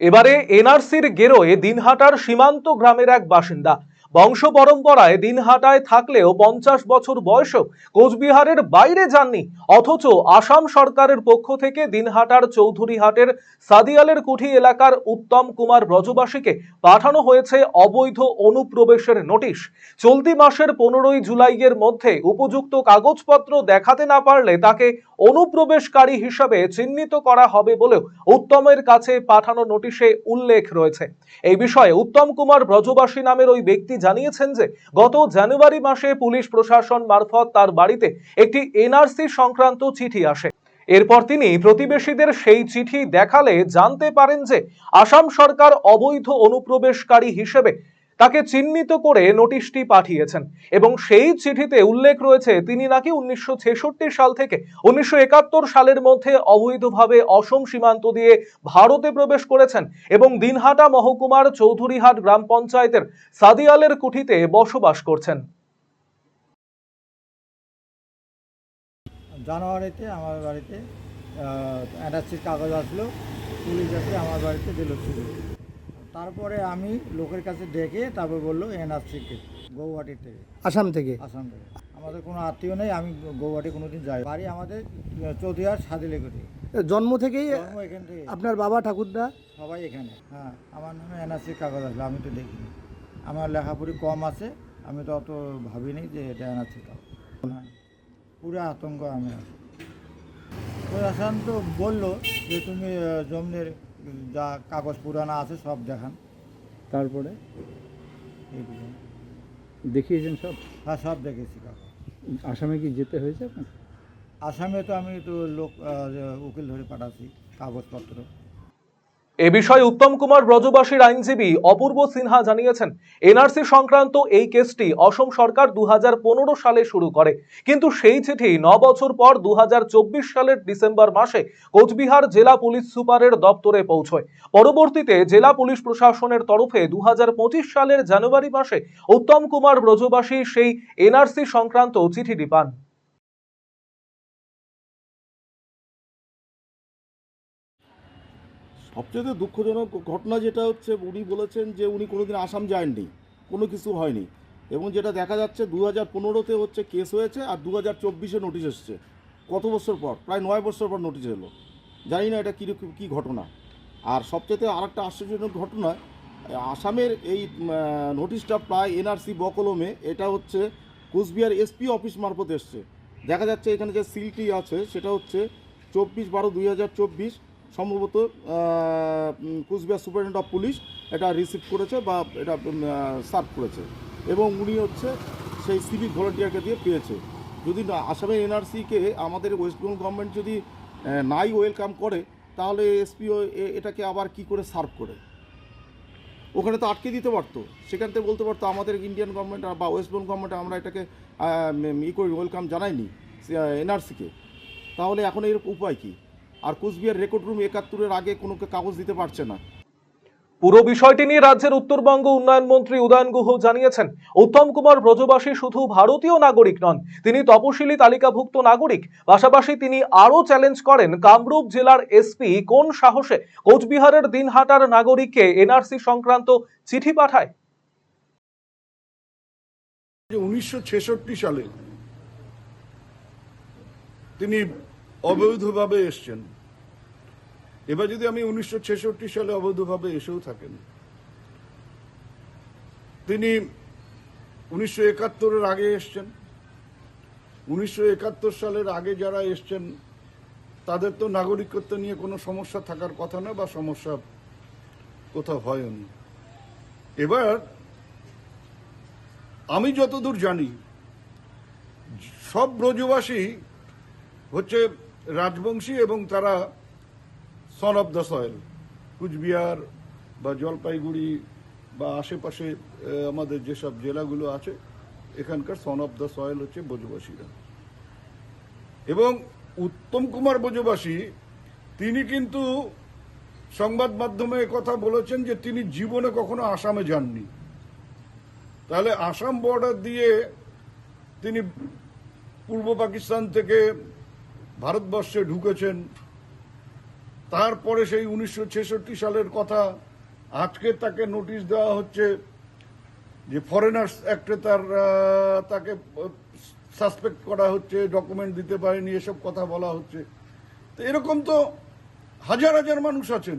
এবারে এনআরসির গেরোয়ে দিনহাটার সীমান্ত গ্রামের এক বাসিন্দা। বংশ পরম্পরায় দিনহাটায় থাকলেও পঞ্চাশ বছর বয়সেও কোচবিহারের বাইরে যাননি। অথচ আসাম সরকারের পক্ষ থেকে দিনহাটার চৌধুরীহাটের সাদিয়ালের কুঠি এলাকার উত্তম কুমার ব্রজবাসীকে পাঠানো হয়েছে অবৈধ অনুপ্রবেশের নোটিশ। চলতি মাসের পনেরোই জুলাইয়ের মধ্যে উপযুক্ত কাগজপত্র দেখাতে না পারলে তাকে অনুপ্রবেশকারী হিসাবে চিহ্নিত করা হবে বলেও উত্তমের কাছে পাঠানো নোটিশে উল্লেখ রয়েছে। এই বিষয়ে উত্তম কুমার ব্রজবাসী নামের ওই ব্যক্তি জানিয়েছেন যে, গত জানুয়ারি মাসে পুলিশ প্রশাসন মারফত তার বাড়িতে একটি এনআরসি সংক্রান্ত চিঠি আসে। এরপর তিনি প্রতিবেশীদের সেই চিঠি দেখালে জানতে পারেন যে আসাম সরকার অবৈধ অনুপ্রবেশকারী হিসেবে তাকে চিহ্নিত করে নোটিশটি পাঠিয়েছেন এবং সেই চিঠিতে উল্লেখ রয়েছে, তিনি নাকি উনিশশো ছেষট্টি সাল থেকে উনিশশো একাত্তর সালের মধ্যে অবৈধভাবে অসম সীমান্ত দিয়ে ভারতে প্রবেশ করেছেন এবং দিনহাটা মহকুমার চৌধুরীহাট গ্রাম পঞ্চায়েতের সাদিয়ালের কুঠিতে বসবাস করছেন। জানুয়ারিতে আমার বাড়িতে এনআরসির কাগজ আসলো পুলিশ এসে আমার বাড়িতে দিল শুরু তারপরে আমি লোকের কাছে ডেকে তারপর বলল এনআরসিকে গৌহাটির থেকে। আসাম থেকে? আসাম থেকে। আমাদের কোনো আত্মীয় নেই আমি গৌহাটি কোনো দিন যাই বাড়ি আমাদের চৌধুরীহাট সাদিলেগুটি জন্ম থেকেই জন্ম এখান থেকে। আপনার বাবা ঠাকুরদা? সবাই এখানে। হ্যাঁ আমার নামে এনআরসির কাগজ আসলো আমি তো দেখিনি। আমার লেখাপড়ি কম আছে আমি তো অত ভাবিনি যে এটা এনআরসির কাগজ। হ্যাঁ পুরো আতঙ্ক আমি প্রশাসন তো বলল যে তুমি জমির যা কাগজ পুরানো আছে সব দেখান। তারপরে? দেখিয়েছেন সব? হ্যাঁ সব দেখেছি কাগজ। আসামে কি যেতে হয়েছে আপনার আসামে তো আমি তো লোক উকিল ধরে পাঠাচ্ছি কাগজপত্র। এ বিষয়ে উত্তম কুমার ব্রজবাসীর আইনজীবী অপূর্ব সিনহা জানিয়েছেন, এনআরসি সংক্রান্ত এই কেসটি অসম সরকার দু হাজার পনেরো সালে শুরু করে। কিন্তু সেই চিঠি ন বছর পর দু হাজার চব্বিশ সালের ডিসেম্বর মাসে কোচবিহার জেলা পুলিশ সুপারের দপ্তরে পৌঁছয়। পরবর্তীতে জেলা পুলিশ প্রশাসনের তরফে দু হাজার পঁচিশ সালের জানুয়ারি মাসে উত্তম কুমার ব্রজবাসী সেই এনআরসি সংক্রান্ত চিঠিটি পান। সবচেয়ে দুঃখজনক ঘটনা যেটা হচ্ছে, উনি বলেছেন যে উনি কোনোদিন আসাম যাননি কোনো কিছু হয়নি। এবং যেটা দেখা যাচ্ছে দু হাজার পনেরোতে হচ্ছে কেস হয়েছে আর দু হাজার চব্বিশে নোটিশ এসছে। কত বছর পর? প্রায় নয় বছর পর নোটিশ এলো। জানি না এটা কীরকম কী ঘটনা। আর সবচেয়ে আর একটা আশ্চর্যজনক ঘটনা, আসামের এই নোটিশটা প্রায় এনআরসি বকলমে, এটা হচ্ছে কোচবিহার এসপি অফিস মারফত এসছে। দেখা যাচ্ছে এখানে যে সিলটি আছে, সেটা হচ্ছে চব্বিশ বারো দুই হাজার চব্বিশ সম্ভবত কুচবিহার সুপারিনটেন্ডেন্ট অফ পুলিশ এটা রিসিভ করেছে বা এটা সার্ভ করেছে। এবং উনি হচ্ছে সেই সিভিক ভলেন্টিয়ারকে দিয়ে পেয়েছে। যদি না, আসামের এনআরসিকে, আমাদের ওয়েস্ট বেঙ্গল গভর্নমেন্ট যদি নাই ওয়েলকাম করে, তাহলে এসপিও এটাকে আবার কি করে সার্ভ করে? ওখানে তো আটকে দিতে পারতো। সেখান থেকে বলতে পারতো, আমাদের ইন্ডিয়ান গভর্নমেন্ট বা ওয়েস্ট বেঙ্গল গভর্নমেন্ট আমরা এটাকে ই করি, ওয়েলকাম জানাইনি এনআরসিকে। তাহলে এখন এর উপায় কি? আর কুচবিহার রেকর্ড রুম একাত্তরের আগে কোনো কাগজ দিতে পারছে না। পুরো বিষয়টি নিয়ে রাজ্যের উত্তরবঙ্গ উন্নয়ন মন্ত্রী উদয়ন গুহ জানিয়েছেন উত্তম কুমার ব্রজবাসী শুধু ভারতীয় নাগরিক নন তিনি তপশিলি তালিকাভুক্ত নাগরিক পাশাপাশি তিনি আরও চ্যালেঞ্জ করেন কামরূপ জেলার এসপি কোন সাহসে কোচবিহারের দিনহাটার নাগরিককে এনআরসি সংক্রান্ত চিঠি পাঠায়। যে উনিশশো ছেষট্টি সালে তিনি অবৈধভাবে এসছেন। এবার যদি আমি উনিশশো ছেষট্টি সালে অবৈধভাবে এসেও থাকেন, তিনি উনিশশো একাত্তরের আগে এসছেন। উনিশশো একাত্তর সালের আগে যারা এসছেন, তাদের তো নাগরিকত্ব নিয়ে কোনো সমস্যা থাকার কথা না বা সমস্যা কোথাও হয়নি এবার আমি যতদূর জানি, সব ব্রজবাসী হচ্ছে রাজবংশী এবং তারা son of the soil Coochbehar বা জলপাইগুড়ি বা আশেপাশে আমাদের যেসব জেলাগুলো আছে, এখানকার সন অফ দ্য সয়েল হচ্ছে ব্রজবাসীরা এবং উত্তম কুমার ব্রজবাসী তিনি কিন্তু সংবাদ মাধ্যমে কথা বলেছেন যে তিনি জীবনে কখনো আসামে যাননি। তাহলে আসাম বর্ডার দিয়ে তিনি পূর্ব পাকিস্তান থেকে ভারতবর্ষে ঢুকেছেন। তারপরে সেই উনিশশো ছেষট্টি সালের কথা আজকে তাকে নোটিশ দেওয়া হচ্ছে যে ফরেনার্স অ্যাক্টে তার তাকে সাসপেক্ট করা হচ্ছে, ডকুমেন্ট দিতে পারেনি, এসব কথা বলা হচ্ছে। তো এরকম তো হাজার হাজার মানুষ আছেন।